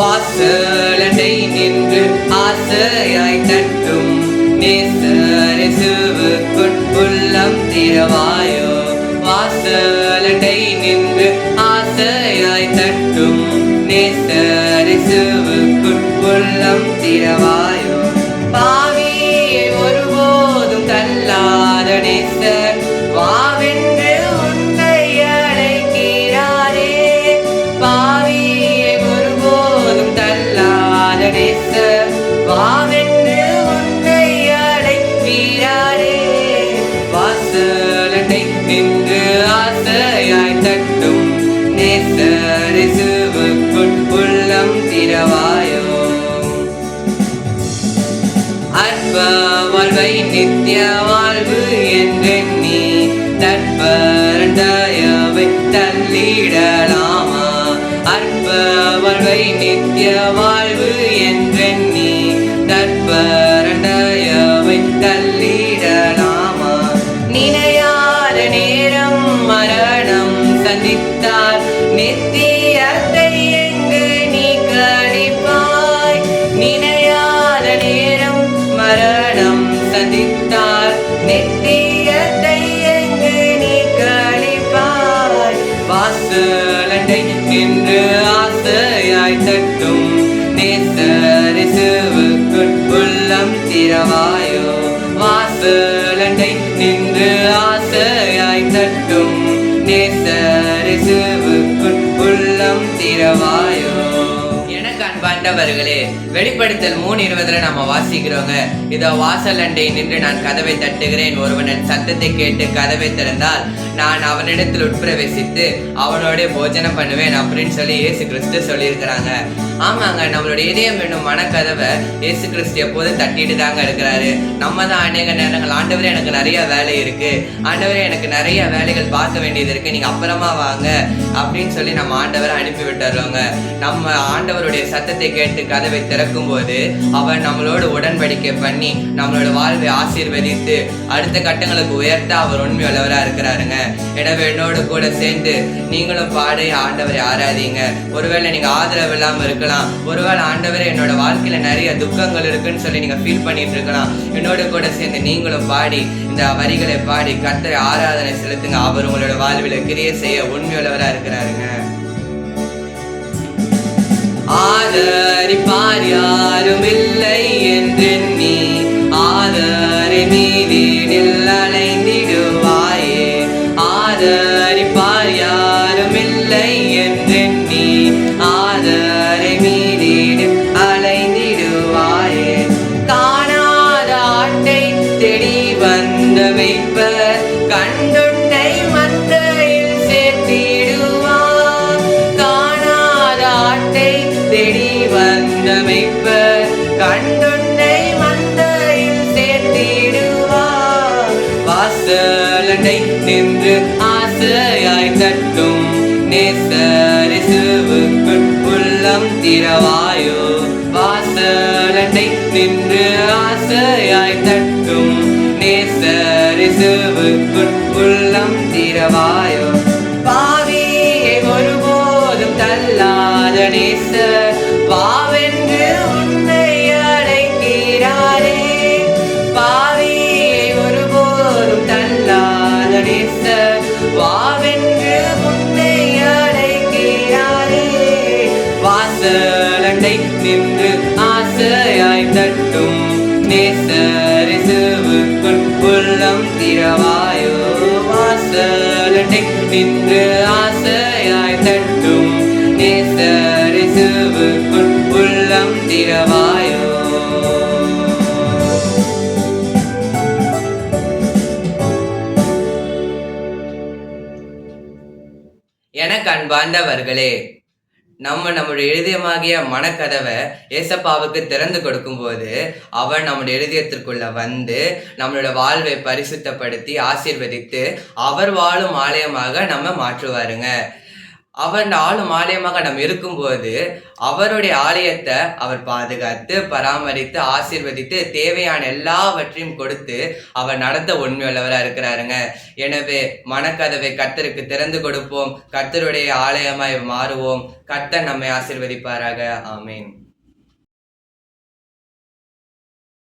வாசலண்டை நின்று ஆசையாய் தட்டும் நேசரிசுவுக்குள் உள்ளம் திறவாயோ? வாசலண்டை நின்று ஆசையாய் தட்டும் நேசரிசுவுக்குள் உள்ளம் திறவாயோ? நேசரிசுவுக்குள் உள்ளம் திறவாயோ அற்ப வாழ்வை நித்திய வாழ்வு என்றெண்ணி தற்பரண்டயவை தள்ளிடலாமா அற்ப வாழ்வை நித்திய வாழ்வு என்றெண்ணி தற்பரண்டயவை வாசலண்டை நின்று ஆசையாய் தட்டும். நேசரிசுவுக்குள் உள்ளம் திறவாயோ. வாசலண்டை நின்று ஆசையாய் தட்டும். நேசரிசுவுக்குள் உள்ளம் திறவாயோ. அன்பாண்டவர்களே வெளிப்படுத்தல் மூணு இருபதுல நம்ம வாசிக்கிறோங்க. இதோ வாசல் அண்டை நின்று நான் கதவை தட்டுகிறேன். ஒருவனின் சத்தத்தை கேட்டு கதவை திறந்தால் நான் அவனிடத்தில் உட்பிரவேசித்து அவனோட போஜனம் பண்ணுவேன் அப்படின்னு சொல்லி இயேசு கிறிஸ்து சொல்லியிருக்கிறாங்க. ஆமாங்க நம்மளோட இதயம் என்னும் மனக்கதவை இயேசு கிறிஸ்து எப்போதும் தட்டிட்டு தாங்க இருக்கிறாரு. நம்ம தான் அநேக நேரங்கள் ஆண்டவரே எனக்கு நிறைய வேலை இருக்கு. ஆண்டவரே எனக்கு நிறைய வேலைகள் பார்க்க வேண்டியது இருக்கு. நீங்க அப்புறமா வாங்க அப்படின்னு சொல்லி நம்ம ஆண்டவரை அனுப்பி விட்டுறோங்க நம்ம ஆண்டவருடைய சத்தத்தை கேட்டு கதவை திறக்கும் போது அவர் நம்மளோட உடன்படிக்கை பண்ணி நம்மளோட வாழ்வை ஆசீர்வதித்து அடுத்த கட்டங்களுக்கு உயர்த்த அவர் உண்மையுள்ளவரா இருக்கிறாருங்க. எனவே என்னோடு கூட சேர்ந்து நீங்களும் பாடி ஆண்டவரை ஆராதிங்க. ஒருவேளை நீங்கள் ஆதரவு இல்லாமல் இருக்கலாம். ஒருவேளை ஆண்டவரை என்னோட வாழ்க்கையில் நிறைய துக்கங்கள் இருக்குன்னு சொல்லி நீங்கள் ஃபீல் பண்ணிட்டு இருக்கலாம். என்னோட கூட சேர்ந்து நீங்களும் பாடி இந்த வரிகளை பாடி கத்தரை ஆராதனை செலுத்துங்க. அவர் உங்களோட வாழ்வில் கிரியை செய்ய உண்மையுள்ளவராக இருக்கிறாருங்க. ஆதரிப்பார் யாரும் இல்லை என்றெண்ணி ஆதரை மீதினில் அலைந்திடுவாயே ஆதரிப்பார் யாரும் இல்லை என்றெண்ணி ஆதரை மீதினில் அலைந்திடுவாயே காணாத ஆட்டை தேடி வந்த வந்த வைப்பர் கண்டுண்டை மந்தையில் சேர்த்திடுவார் வாசலண்டை நின்று ஆசையாய் தட்டும் நேசரிசுவுக்குள் உள்ளம் திரவாயோ வாசலண்டை நின்று ஆசையாய் தட்டும் நேசரிசுவுக்குள் உள்ளம் திரவாயோ தள்ளாத வாவென்று உன்னை அழைக்கிறாரே வாசலண்டை நின்று ஆசையாய் தட்டும் நேசரிசுவுக்குள் உள்ளம் திறவாயோ. வாசலண்டை நின்று ஆசையாய் எனக்கு அன்பார்ந்தவர்களே நம்ம நம்முடைய எழுதியமாகிய மனக்கதவை ஏசப்பாவுக்கு திறந்து கொடுக்கும்போது அவர் நம்முடைய எழுதியத்திற்குள்ள வந்து நம்மளோட வாழ்வை பரிசுத்தப்படுத்தி ஆசீர்வதித்து அவர் வாழும் ஆலயமாக நம்ம மாற்றுவாருங்க. அவர் ஆளும் ஆலயமாக நம் இருக்கும்போது அவருடைய ஆலயத்தை அவர் பாதுகாத்து பராமரித்து ஆசீர்வதித்து தேவையான எல்லாவற்றையும் கொடுத்து அவர் நடத்த உண்மையுள்ளவராக இருக்கிறாருங்க. எனவே மனக்கதவை கர்த்தருக்கு திறந்து கொடுப்போம். கர்த்தருடைய ஆலயமாய் மாறுவோம். கர்த்தர் நம்மை ஆசீர்வதிப்பாராக. ஆமேன்.